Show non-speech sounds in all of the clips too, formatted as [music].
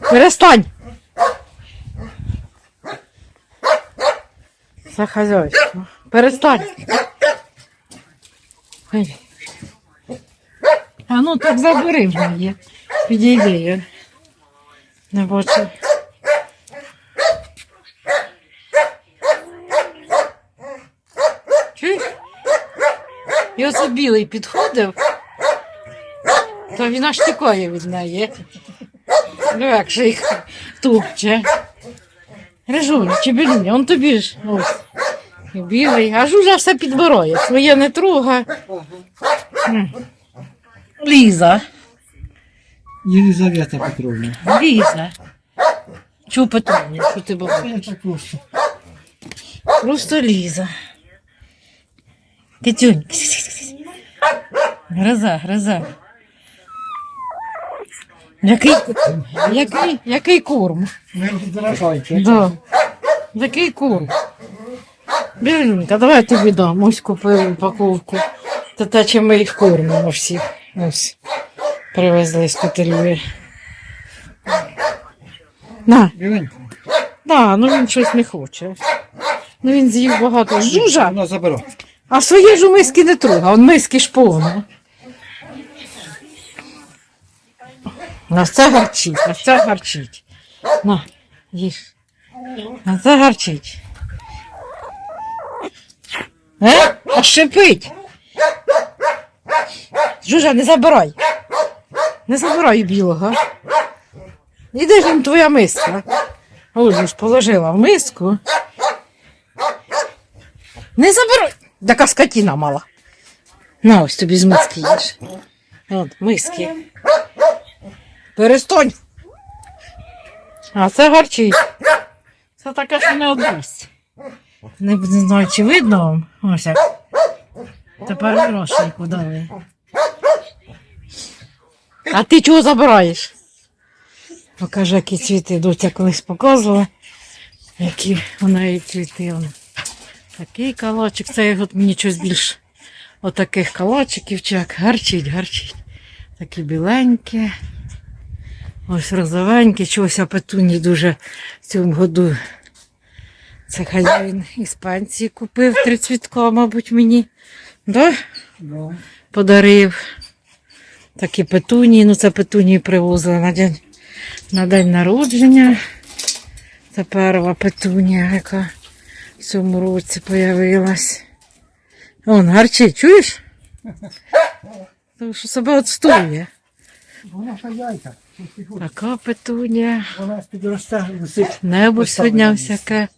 Перестань. Це хазяйство. Перестань. Ой. А ну так забери вже є. Підійди. я Не бачу. Чуєш? І білий підходив, то він аж тікає від неї. Ну як же їх тупче. Режуня, чи білюня, он тобі ж ось. І білий, аж уже все підбирає. Своє не труга. Ліза. Єлизавета Петровна. Ліза. Чого питання, що ти Я бабусь? просто. Просто Ліза. Китюнь. Гриза, гриза. Який, який, який корм? Да. Який корм? Білюнька, давай я тобі дам. Ось купили упаковку. Та те, чим ми їх кормимо всіх. Ось. Привезли з котелює. На, да, ну він щось не хоче. Ну він з'їв багато. Жужа! Вона забирає. А своє ж у миски не трогав, он миски ж повно. На це гарчить, на це гарчить. На, їж. На це гарчить. Е? А шипить. Жужа, не забирай. Не забирай білого. І ж він твоя миска? Ось ж положила в миску. Не забирай. Така скотина мала. На ось тобі з миски їж. От, миски. Перестань. А це гарчить. Це таке, що не одність. Не, не знаю, чи видно вам. Ось як. Тепер грошей дали. А ти чого забираєш? Покажи, які цвіти доця колись показувала. Які у неї цвіти. Такий калачик, це от мені щось більш отаких калачиків, чи як гарчить, гарчить. Такі біленькі. Ось розовенькі, чогось петуні дуже в цьому году. Це хазяїн іспанці купив три цвітка, мабуть, мені. Да? Ну, Подарив. Такі петунії, ну це петунії привозили на день, на день народження. Це перша петунія, яка в цьому році появилась. Вон, гарчить, чуєш? [laughs] Тому що себе отстоює. вона хазяйка. Така петунія. Вона підросте, висить. Небо сьогодні всяке.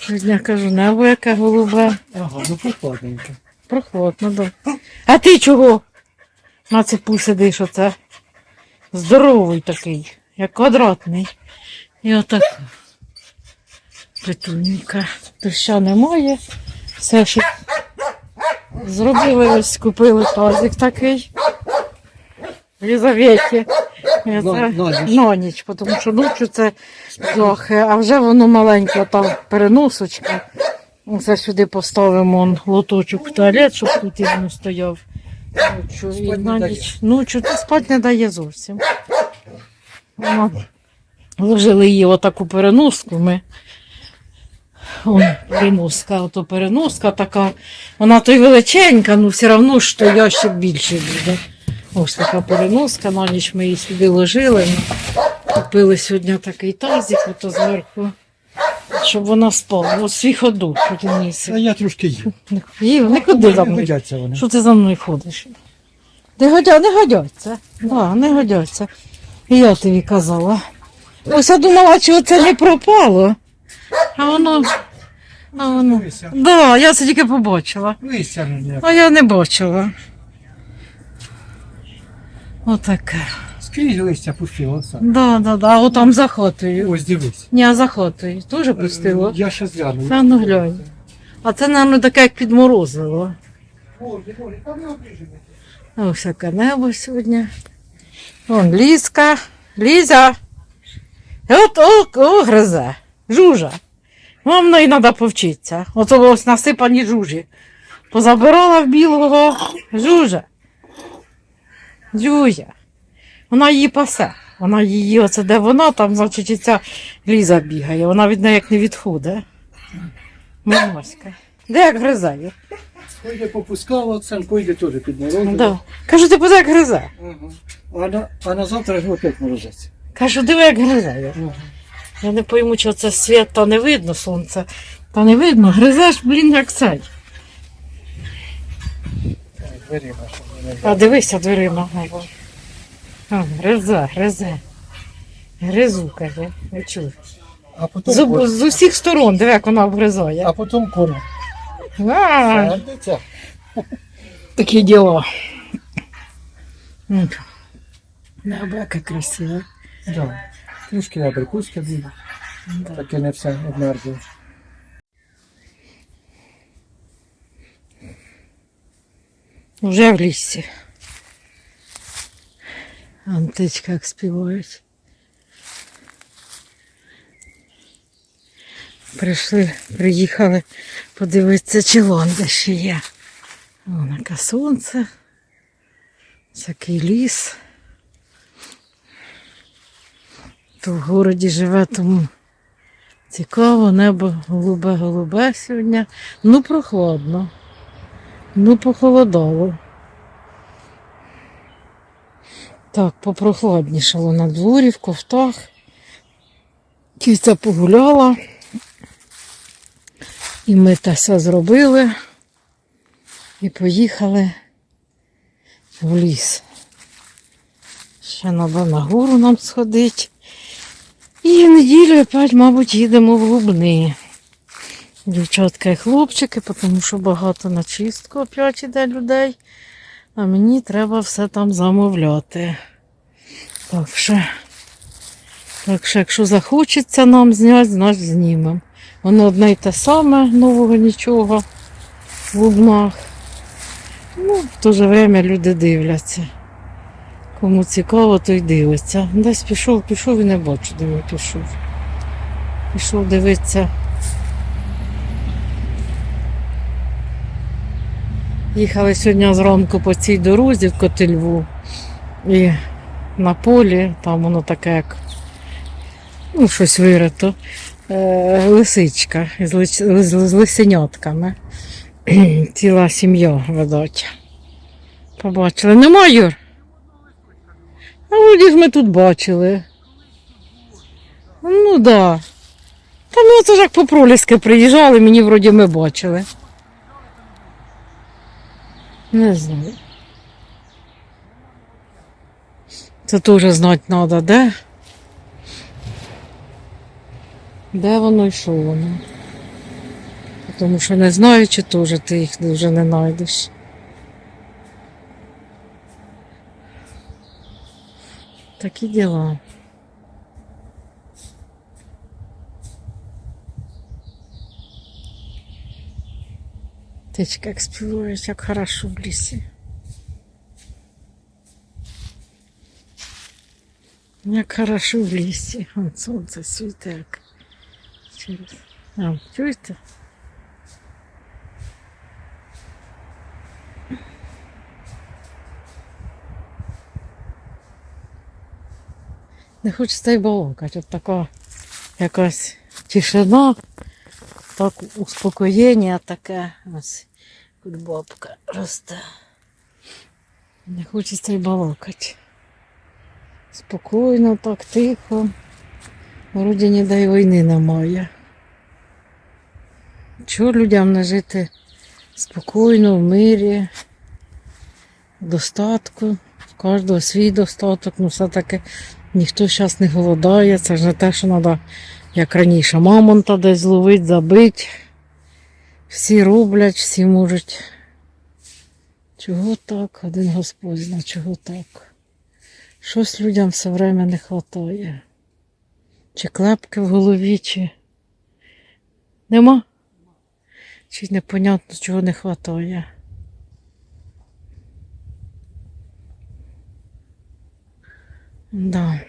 Сьогодні кажу, небо яке голубе. Ага, ну прохладненько. Прохладно, да. А ти чого? На цепу сидиш оце. Здоровий такий, як квадратний. І отак. Петунька. Доща немає. Все що зробили, ось купили тазик такий. Лізаветі. На- це на ніч. на тому що ночі це трохи, а вже воно маленьке, там переносочка. Це сюди поставимо он, лоточок в туалет, щоб тут він не стояв. Ночу, і Спать не на ніч. Ночу то спати не дає зовсім. Воно, Вложили її отаку переноску. Ми. Вон, переноска, ото переноска така. Вона то й величенька, ну все одно то ящик більший буде. Ось така переноска, на ніч ми її сюди ложили. Купили сьогодні такий тазик, ото зверху, щоб вона спала. Ось свій ходу, А я трошки їм. Їв, не ходи за мною. годяться вони. Що ти за мною ходиш? Не годя, не годяться. Да, не годяться. І я тобі казала. Ось я думала, чи це не пропало. А воно. А воно. Дивися. Да, я це тільки побачила. Листя не А я не бачила. Отаке. Скрізь листя пустило. Да, да, да. А от там за. Ось дивись. Ні, а за хатою. Теж пустило. Я ще гляну. Та ну глянь. А це, мабуть, таке, як підморозило. Боже, боже, там не обріжемо. Ось яке небо сьогодні. Вон ліска. Ліза. От о, о, гризе. Жужа. Вам неї треба повчитися. Ото ось насипані жужі. Позабирала в білого жужа. Жужа. Вона її пасе. Вона її, оце де вона, там, значить, і ця Ліза бігає. Вона від неї як не відходить. Мамоська. Де як гризає? Пойде попускала, сам пойде теж під морозом. Да. Кажу, ти буде як гризе. Ага. А на, а на завтра ж опять морозець. Кажу, диви, як. Ага. Я не пойму, що це світ, та не видно сонце. Та не видно, гризеш, блін, як цей. Двері наші. не А дивися дверима. А, гризе, гризе. Гризу, каже, не чув. А потім, З, корм. з усіх сторон, диви, як вона вгризає. а потім корм. А, Сердиться. такі діла. Набека красива. Да. Трішки абрикуски буде. Таке не все обмерзло. Вже в лісі. Античка як співають. Прийшли, приїхали подивитися, чи Лонда ще є. Вон яке сонце. Такий ліс. То в городі живе, тому цікаво, небо голубе-голубе сьогодні. Ну, прохладно. Ну, похолодало. Так, попрохладнішало на дворі, в ковтах. Кіця погуляла. І ми те все зробили. І поїхали в ліс. Ще треба на гору нам сходити. І неділю опять, мабуть, їдемо в Лубни. Дівчатка і хлопчики, тому що багато на чистку опять іде людей. А мені треба все там замовляти. Так що, так що якщо захочеться нам зняти, значить знімемо. Воно одне й те саме, нового нічого в лубнах. Ну, в то же время люди дивляться. Кому цікаво, то й дивиться. Десь пішов, пішов і не бачу, де він пішов. Пішов дивитися. Їхали сьогодні зранку по цій дорозі в Котельву. І на полі, там воно таке, як ну, щось вирито. Е, лисичка з, лис- з, лисенятками. [clears throat] Ціла сім'я видать. Побачили. Нема, Юр? А вроді ж ми тут бачили. Ну так. Да. Та ну це ж як по проліски приїжджали, мені вроді ми бачили. Не знаю. Це теж знати треба, де? Де воно і що воно? Тому що не знаючи, теж ти їх дуже не знайдеш. Такі діла. Течка як співають, як хорошо в лісі. Як хорошо в лісі. Вон сонце світе як. Через. А, чуєте? Не хочеться й балакати. От така якась тишина, так Успокоєння таке. Ось тут бабка росте. Не хочеться й балакати. Спокійно, так тихо. Вроді ніде й війни немає. Чого людям не жити спокійно, в мирі, в достатку, в кожного свій достаток, ну все-таки ніхто зараз не голодає. Це ж не те, що треба, як раніше, мамонта десь зловити, забити. Всі роблять, всі можуть. Чого так? Один Господь знає, чого так. Щось людям все время не вистачає. Чи клепки в голові, чи нема? Чи непонятно, чого не вистачає. Да.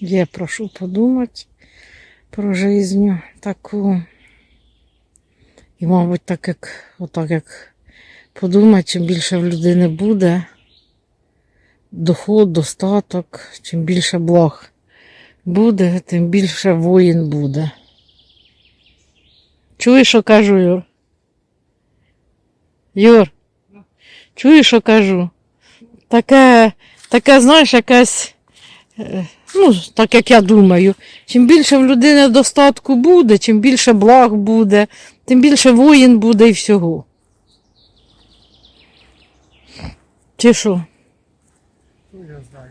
Є про що подумати про жизнь таку. І, мабуть, так як, отак як подумати, чим більше в людини буде, доход, достаток, чим більше благ буде, тим більше воїн буде. Чуєш, що кажу, Юр? Юр, чуєш, що кажу? Таке, таке, знаєш, якесь, е, ну, так як я думаю, чим більше в людини достатку буде, чим більше благ буде, тим більше воїн буде і всього. Чи що? Ну, я знаю.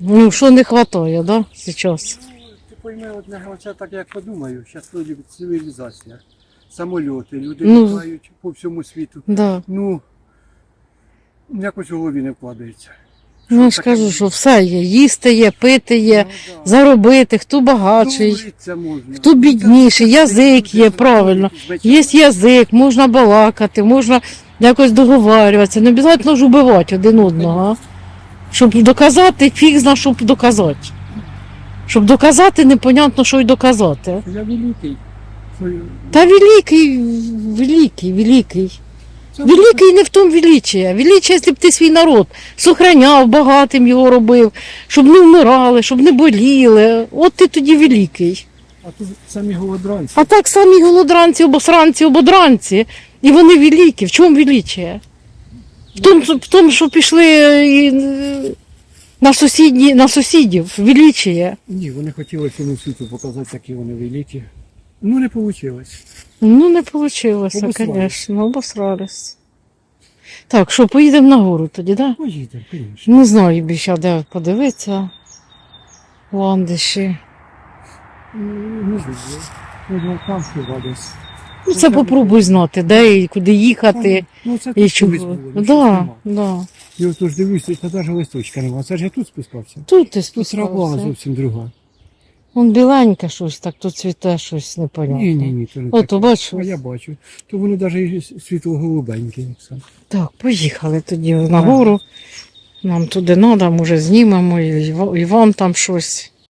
Ну, що не вистачає, да, зараз? Ну, ти пойми, одне, оце так як подумаю, зараз вроді цивілізація. Самольоти, люди Ну, літають по всьому світу. Да. Ну, якось у голові не вкладається. Ну, я ж кажу, що все є. Їсти є, пити є, Ну, заробити, хто багатший, хто бідніший, язик є, правильно. Є язик, можна балакати, можна якось договарюватися. Не обов'язково ж убивати один одного. а. Щоб доказати, фіг зна, щоб доказати. Щоб доказати, непонятно, що й доказати. Я великий. Та великий, великий, великий. Великий не в тому величие. Величие, якщо б ти свій народ сохраняв, багатим його робив, щоб не вмирали, щоб не боліли. От ти тоді великий. А тут самі голодранці. А так самі голодранці, обосранці, ободранці. І вони великі. В чому величие? В тому, в тому що пішли і, е, на, сусідні, на сусідів. Величие. Ні, вони хотіли цьому світу показати, які вони великі. Ну, не вийшло. Ну, не вийшло, звісно, обосрались. Так, що, поїдемо на гору тоді, так? Да? Поїдемо, звісно. Не знаю більше, де подивитися. Ландиші. Не знаю. Ну, там десь. Ну, це попробуй знати, де і куди їхати. Ну, це І чого. було, ну, Да, да. Я отож дивлюся, та навіть листочка нема. Це ж я тут спускався. Тут ти Тут трава зовсім друга. Вон біленьке щось, так тут цвіте щось непонятне. Ні, ні, ні, то не О, таке. то бачиш? А я бачу. То воно навіть світло-голубеньке. Так, поїхали тоді нагору. Нам туди треба, може знімемо, і і вам там щось.